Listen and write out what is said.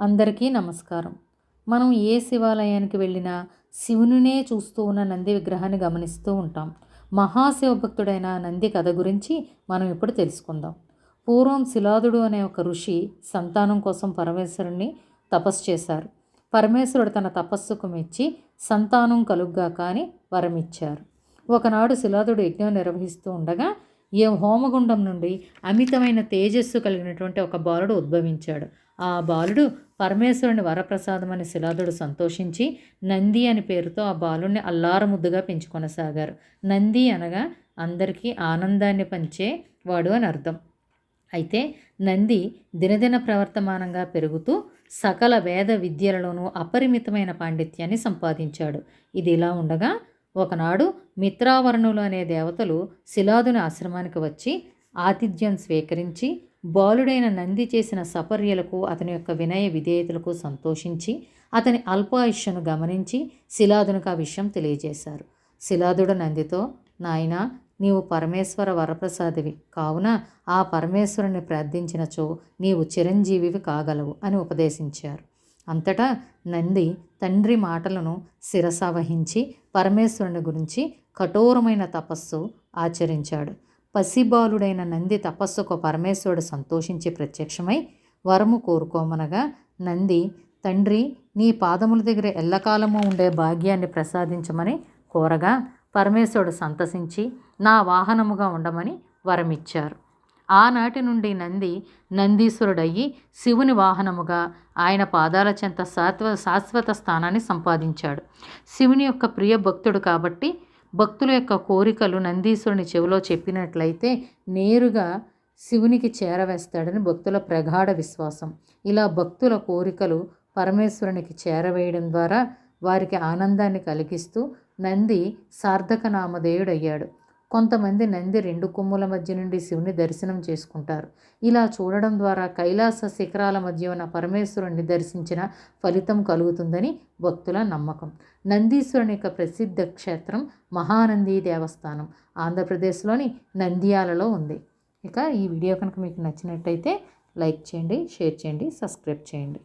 అందరికీ నమస్కారం. మనం ఏ శివాలయానికి వెళ్ళినా శివునినే చూస్తూ ఉన్న నంది విగ్రహాన్ని గమనిస్తూ ఉంటాం. మహాశివభక్తుడైన నంది కథ గురించి మనం ఇప్పుడు తెలుసుకుందాం. పూర్వం శిలాదుడు అనే ఒక ఋషి సంతానం కోసం పరమేశ్వరుణ్ణి తపస్సు చేశారు. పరమేశ్వరుడు తన తపస్సుకు మెచ్చి సంతానం కలుగ్గా కానీ వరమిచ్చారు. ఒకనాడు శిలాదుడు యజ్ఞం నిర్వహిస్తూ ఉండగా ఏ హోమగుండం నుండి అమితమైన తేజస్సు కలిగినటువంటి ఒక బాలుడు ఉద్భవించాడు. ఆ బాలుడు పరమేశ్వరుని వరప్రసాదం అని శిలాదుడు సంతోషించి నంది అని పేరుతో ఆ బాలుడిని అల్లారముద్దుగా పెంచుకొనసాగారు. నంది అనగా అందరికీ ఆనందాన్ని పంచే వాడు అని అర్థం. అయితే నంది దినదిన ప్రవర్తమానంగా పెరుగుతూ సకల వేద విద్యలలోనూ అపరిమితమైన పాండిత్యాన్ని సంపాదించాడు. ఇది ఇలా ఉండగా ఒకనాడు మిత్రావరణులు అనే దేవతలు శిలాదుని ఆశ్రమానికి వచ్చి ఆతిథ్యం స్వీకరించి బాలుడైన నంది చేసిన సపర్యలకు అతని యొక్క వినయ విధేయతలకు సంతోషించి అతని అల్పాయుష్యను గమనించి శిలాదునికి ఆ విషయం తెలియజేశారు. శిలాదుడు నందితో నాయనా నీవు పరమేశ్వర వరప్రసాదివి. కావున ఆ పరమేశ్వరుని ప్రార్థించినచో నీవు చిరంజీవివి కాగలవు అని ఉపదేశించారు. అంతటా నంది తండ్రి మాటలను శిరసావహించి పరమేశ్వరుని గురించి కఠోరమైన తపస్సు ఆచరించాడు. పసిబాలుడైన నంది తపస్సుకు పరమేశ్వరుడు సంతోషించి ప్రత్యక్షమై వరము కోరుకోమనగా నంది తండ్రి నీ పాదముల దగ్గర ఎల్లకాలము ఉండే భాగ్యాన్ని ప్రసాదించమని కోరగా పరమేశ్వరుడు సంతసించి నా వాహనముగా ఉండమని వరమిచ్చారు. ఆనాటి నుండి నంది నందీశ్వరుడయ్యి శివుని వాహనముగా ఆయన పాదాల చెంత శాశ్వ శాశ్వత స్థానాన్ని సంపాదించాడు. శివుని యొక్క ప్రియ భక్తుడు కాబట్టి భక్తుల యొక్క కోరికలు నందీశ్వరుని చెవిలో చెప్పినట్లయితే నేరుగా శివునికి చేరవేస్తాడని భక్తుల ప్రగాఢ విశ్వాసం. ఇలా భక్తుల కోరికలు పరమేశ్వరునికి చేరవేయడం ద్వారా వారికి ఆనందాన్ని కలిగిస్తూ నంది సార్థక నామధేయుడయ్యాడు కొంతమంది నంది రెండు కొమ్ముల మధ్య నుండి శివుని దర్శనం చేసుకుంటారు. ఇలా చూడడం ద్వారా కైలాస శిఖరాల మధ్య ఉన్న పరమేశ్వరుణ్ణి దర్శించిన ఫలితం కలుగుతుందని భక్తుల నమ్మకం. నందీశ్వరుని యొక్క ప్రసిద్ధ క్షేత్రం మహానంది దేవస్థానం. ఆంధ్రప్రదేశ్లోని నంద్యాలలో ఉంది. ఇక ఈ వీడియో కనుక మీకు నచ్చినట్టయితే లైక్ చేయండి షేర్ చేయండి సబ్స్క్రైబ్ చేయండి.